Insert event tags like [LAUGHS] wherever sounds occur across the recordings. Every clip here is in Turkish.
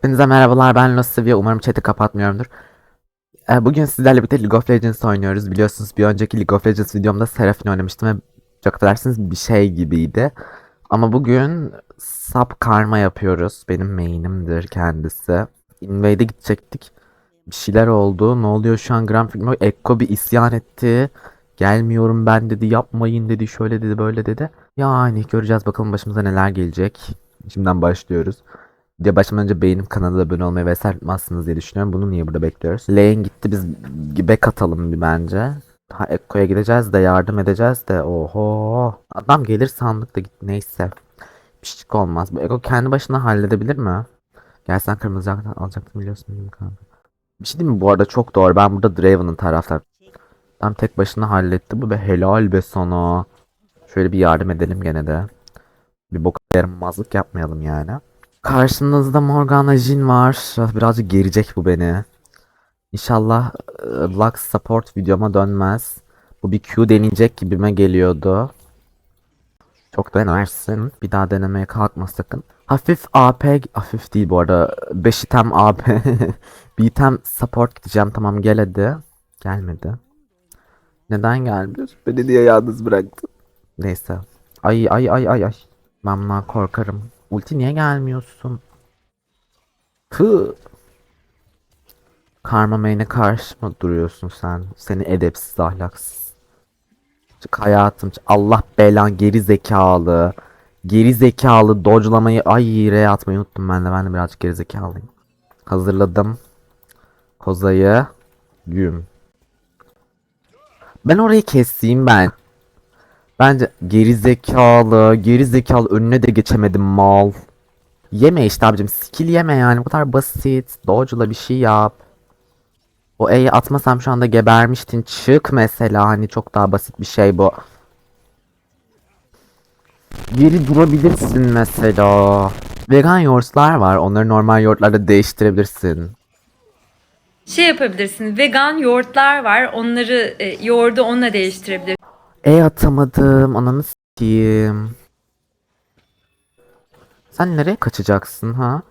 Hepinize merhabalar ben Lasivia umarım chat'i kapatmıyorumdur. Ee, Bugün sizlerle birlikte League of Legends oynuyoruz. Biliyorsunuz bir önceki League of Legends videomda Seraphine oynamıştım ve çok affedersiniz bir şey gibiydi. Ama bugün Sap Karma yapıyoruz. Benim main'imdir kendisi. Invade'e gidecektik. Bir şeyler oldu. Ne oluyor şu an Grand Prix? Ekko bir isyan etti. Gelmiyorum ben dedi. Yapmayın dedi. Şöyle dedi böyle dedi. Yani göreceğiz bakalım başımıza neler gelecek. Şimdiden başlıyoruz. Diye başlamadan önce beğenip kanala abone olmayı vesaire unutmazsınız diye düşünüyorum. Bunu niye burada bekliyoruz? Lane gitti biz back atalım bir bence. Ha Ekko'ya gideceğiz de yardım edeceğiz de oho. Adam gelir sandık da git neyse. Şey olmaz. Bu Ekko kendi başına halledebilir mi? Gelsen kırmızı alacaktım biliyorsun değil mi kanka? Bir şey değil mi bu arada çok doğru. Ben burada Draven'ın taraftar. Tam tek başına halletti bu ve helal be sana. Şöyle bir yardım edelim gene de. Bir bok yaramazlık yapmayalım yani. Karşınızda Morgana Jin var. Birazcık gerecek bu beni. İnşallah e, Lux support videoma dönmez. Bu bir Q deneyecek gibime geliyordu. Çok denersin. Bir daha denemeye kalkma sakın. Hafif AP, hafif değil bu arada. 5 item AP. bir item support gideceğim. Tamam gel hadi. Gelmedi. Neden gelmiyor? Beni niye yalnız bıraktın? Neyse. Ay ay ay ay ay. Ben korkarım. Ulti niye gelmiyorsun? Hı. Karma main'e karşı mı duruyorsun sen? Seni edepsiz ahlaksız. Çık hayatım. çık. Allah belan geri zekalı. Geri zekalı dodge'lamayı ay re atmayı unuttum ben de. Ben de birazcık geri zekalıyım. Hazırladım. Kozayı. Güm. Ben orayı keseyim ben. Bence geri zekalı, önüne de geçemedim mal. Yeme işte abicim, skill yeme yani bu kadar basit. Dodge'la bir şey yap. O E'yi atmasam şu anda gebermiştin. Çık mesela hani çok daha basit bir şey bu. Geri durabilirsin mesela. Vegan yoğurtlar var. Onları normal yoğurtlarla değiştirebilirsin. Şey yapabilirsin. Vegan yoğurtlar var. Onları e, yoğurdu onunla değiştirebilirsin. E atamadım. Ananı s**eyim. Sen nereye kaçacaksın ha?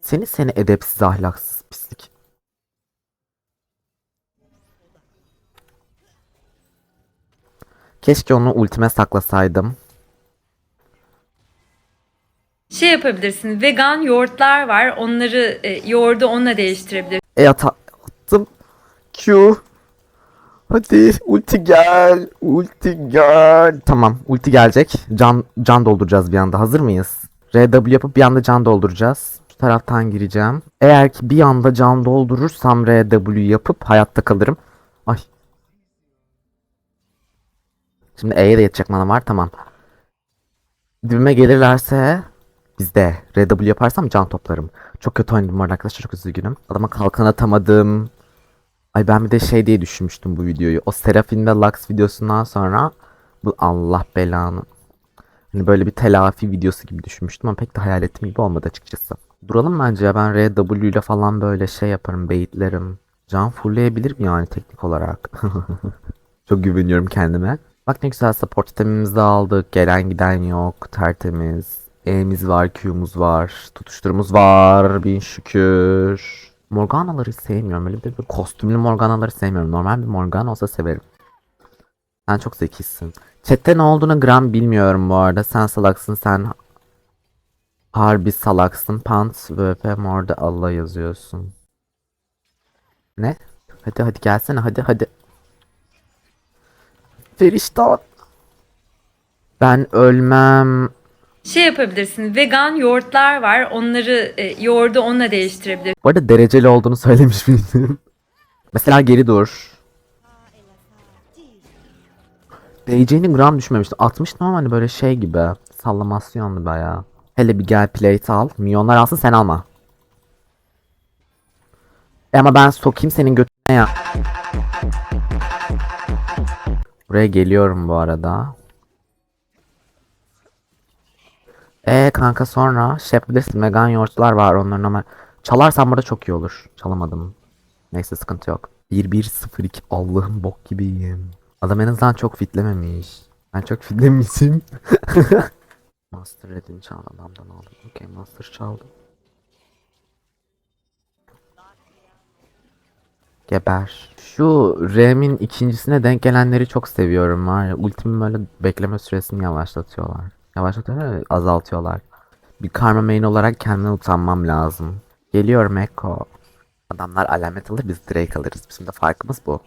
Seni seni edepsiz ahlaksız pislik. Keşke onu ultime saklasaydım. Şey yapabilirsin. Vegan yoğurtlar var. Onları e, yoğurdu onunla değiştirebilirsin. E ata attım. Q. Hadi ulti gel. Ulti gel. Tamam ulti gelecek. Can can dolduracağız bir anda. Hazır mıyız? RW yapıp bir anda can dolduracağız. Şu taraftan gireceğim. Eğer ki bir anda can doldurursam RW yapıp hayatta kalırım. Ay. Şimdi E'ye de yetecek mana var. Tamam. Dibime gelirlerse bizde. RW yaparsam can toplarım. Çok kötü oynadım arkadaşlar. Çok üzgünüm. Adama kalkan atamadım. Ay ben bir de şey diye düşünmüştüm bu videoyu. O Serafin ve Lux videosundan sonra bu Allah belanı. Hani böyle bir telafi videosu gibi düşünmüştüm ama pek de hayal ettiğim gibi olmadı açıkçası. Duralım bence ya ben RW ile falan böyle şey yaparım baitlerim. Can fullleyebilirim yani teknik olarak. [LAUGHS] Çok güveniyorum kendime. Bak ne güzel support itemimizi de aldık. Gelen giden yok. Tertemiz. E'miz var, Q'muz var. Tutuşturumuz var. Bin şükür. Morganaları sevmiyorum. Öyle bir böyle kostümlü Morganaları sevmiyorum. Normal bir Morgana olsa severim. Sen çok zekisin. Chat'te ne olduğunu gram bilmiyorum bu arada. Sen salaksın sen harbi salaksın. Pants VP morda Allah yazıyorsun. Ne? Hadi hadi gelsene hadi hadi. Feriştah. Ben ölmem. Şey yapabilirsin. Vegan yoğurtlar var. Onları e, yoğurdu onunla değiştirebilirsin. Bu arada dereceli olduğunu söylemiş miydim? [LAUGHS] Mesela geri dur. DC'nin gram düşmemişti. 60'tım ama hani böyle şey gibi. Sallamasyonlu bayağı. Hele bir gel plate al. Milyonlar alsın sen alma. E ama ben sokayım senin götüne ya. Buraya geliyorum bu arada. E kanka sonra şey Shepherdess, Megan Yorçlar var onların ama çalarsam burada çok iyi olur. Çalamadım. Neyse sıkıntı yok. 1-1-0-2 Allah'ım bok gibiyim. Adam en azından çok fitlememiş. Ben çok fitlemişim. [LAUGHS] Master Red'ini çal adamdan aldım. Okey Master çaldım. Geber. Şu Rem'in ikincisine denk gelenleri çok seviyorum var ya. Ultimin böyle bekleme süresini yavaşlatıyorlar. Yavaşlatıyorlar azaltıyorlar. Bir karma main olarak kendimden utanmam lazım. Geliyorum Echo. Adamlar alamet alır biz Drake alırız. Bizim de farkımız bu.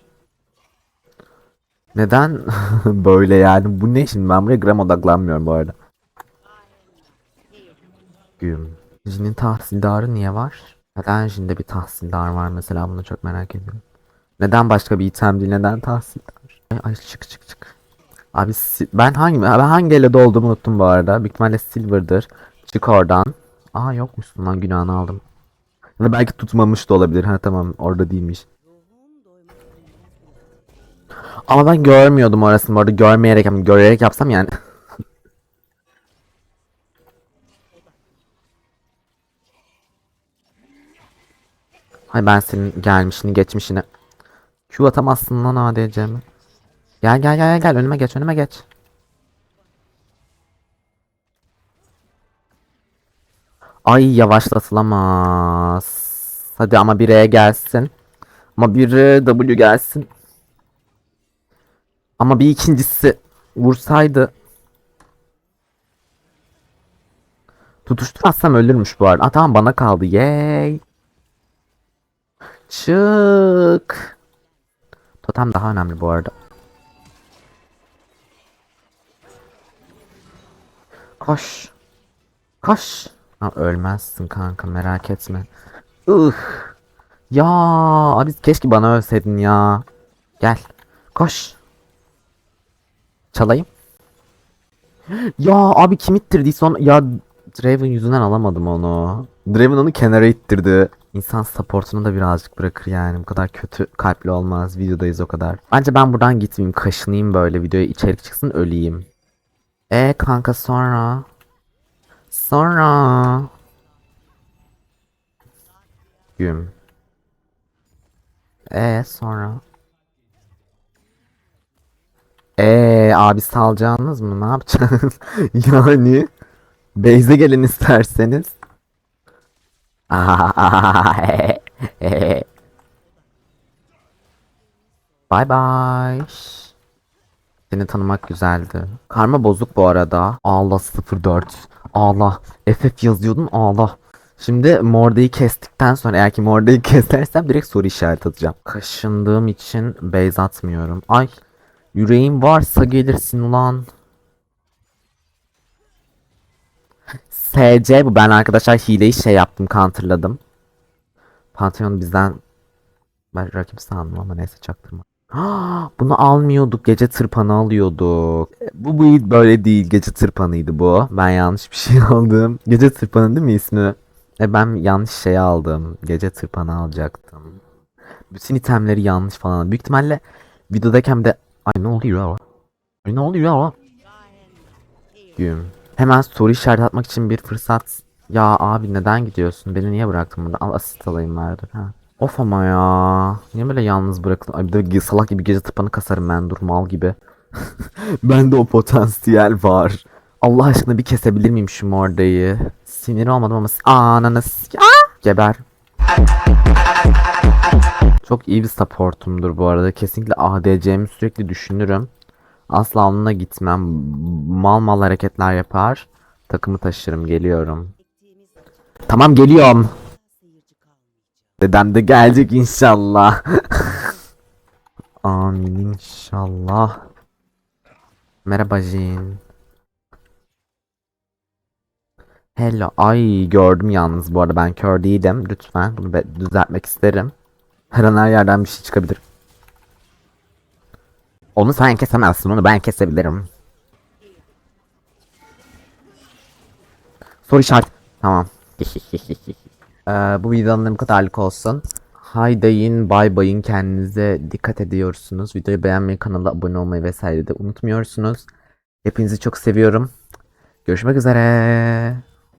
Neden [LAUGHS] böyle yani? Bu ne şimdi? Ben buraya gram odaklanmıyorum bu arada. Güm. Jin'in tahsildarı niye var? Neden Jin'de bir tahsildar var mesela bunu çok merak ediyorum. Neden başka bir item değil? Neden tahsildar? Ay, ay çık çık çık. Abi ben hangi ben hangi elede olduğumu unuttum bu arada. Büyük ihtimalle Silver'dır. Çık oradan. Aa yokmuşsun lan günahını aldım. Ya da belki tutmamış da olabilir. Ha tamam orada değilmiş. Ama ben görmüyordum orasını bu arada görmeyerek görerek yapsam yani. [LAUGHS] Hay ben senin gelmişini geçmişini. Q atamazsın lan ADC'mi. Gel gel gel gel önüme geç önüme geç. Ay yavaşlatılamaz. Hadi ama bir E gelsin. Ama bir W gelsin. Ama bir ikincisi vursaydı. Tutuşturamazsam ölürmüş bu arada. Aa, tamam bana kaldı. Yay. Çık. Totem daha önemli bu arada. Koş. Koş. Ha, ölmezsin kanka merak etme. Ih. Ya abi keşke bana ölseydin ya. Gel. Koş. Çalayım. Ya abi kim ittirdi son ya Draven yüzünden alamadım onu. Draven onu kenara ittirdi. İnsan supportunu da birazcık bırakır yani. Bu kadar kötü kalpli olmaz. Videodayız o kadar. Bence ben buradan gitmeyeyim. Kaşınayım böyle videoya içerik çıksın öleyim. E kanka sonra. Sonra. Güm. E sonra. Eee abi salacağınız mı? Ne yapacaksınız? [LAUGHS] yani Beyze gelin isterseniz. [LAUGHS] Bye bye. Seni tanımak güzeldi. Karma bozuk bu arada. Ağla 04. Ağla. FF yazıyordun ağla. Şimdi Morda'yı kestikten sonra eğer ki Morda'yı [LAUGHS] kesersem direkt soru işareti atacağım. Kaşındığım için base atmıyorum. Ay. Yüreğin varsa gelirsin ulan. SC bu. Ben arkadaşlar hileyi şey yaptım, counterladım. Pantheon bizden ben rakip sandım ama neyse çaktırma. [GASPS] Bunu almıyorduk. Gece tırpanı alıyorduk. E, Bu bu böyle değil. Gece tırpanıydı bu. Ben yanlış bir şey [LAUGHS] aldım. Gece tırpanı değil mi ismi? E ben yanlış şey aldım. Gece tırpanı alacaktım. Bütün itemleri yanlış falan. Büyük ihtimalle videodayken de ay ne oluyor? Ay ne oluyor? Güm. Hemen soru işareti atmak için bir fırsat. Ya abi neden gidiyorsun? Beni niye bıraktın burada? Al asist alayım vardır ha. Of ama ya. Niye böyle yalnız bıraktın? Ay bir de salak gibi gece tıpanı kasarım ben dur mal gibi. [LAUGHS] Bende o potansiyel var. Allah aşkına bir kesebilir miyim şu mordayı? Sinir olmadım ama ananı! Geber. Çok iyi bir supportumdur bu arada. Kesinlikle ADC'mi sürekli düşünürüm. Asla onunla gitmem. Mal mal hareketler yapar. Takımı taşırım. Geliyorum. Tamam geliyorum. Dedem de gelecek inşallah. [LAUGHS] Amin inşallah. Merhaba Jin. Hello. Ay gördüm yalnız bu arada ben kör değilim. Lütfen bunu düzeltmek isterim. Her an her yerden bir şey çıkabilir. Onu sen kesemezsin onu ben kesebilirim. Soru işaret. Tamam. [LAUGHS] Ee, bu videonun bu kadarlık olsun. Haydayın, bay bayın kendinize dikkat ediyorsunuz. Videoyu beğenmeyi, kanala abone olmayı vesaire de unutmuyorsunuz. Hepinizi çok seviyorum. Görüşmek üzere.